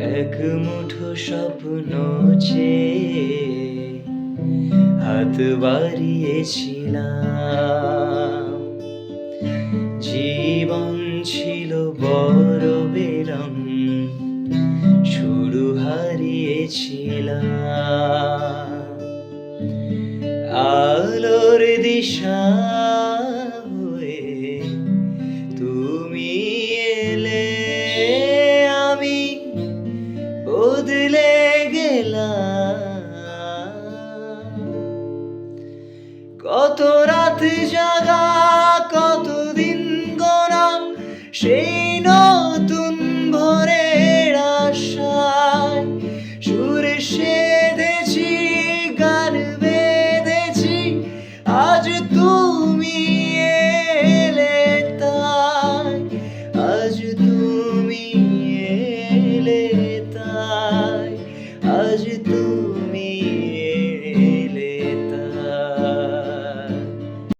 এক মুঠো স্বপ্ন চেয়ে হাত বাড়িয়েছিলাম। জীবন ছিল বড় বেরম শুরু হারিয়েছিলাম। আলোর দিশা গেলাম। কত রাত জাগা কত দিন গোনা সেই নতুন ভোরের আশায়। সুর সেধেছি, গান বেঁধেছি, আজ তুমি এলে তাই। আজ তুমি agitando.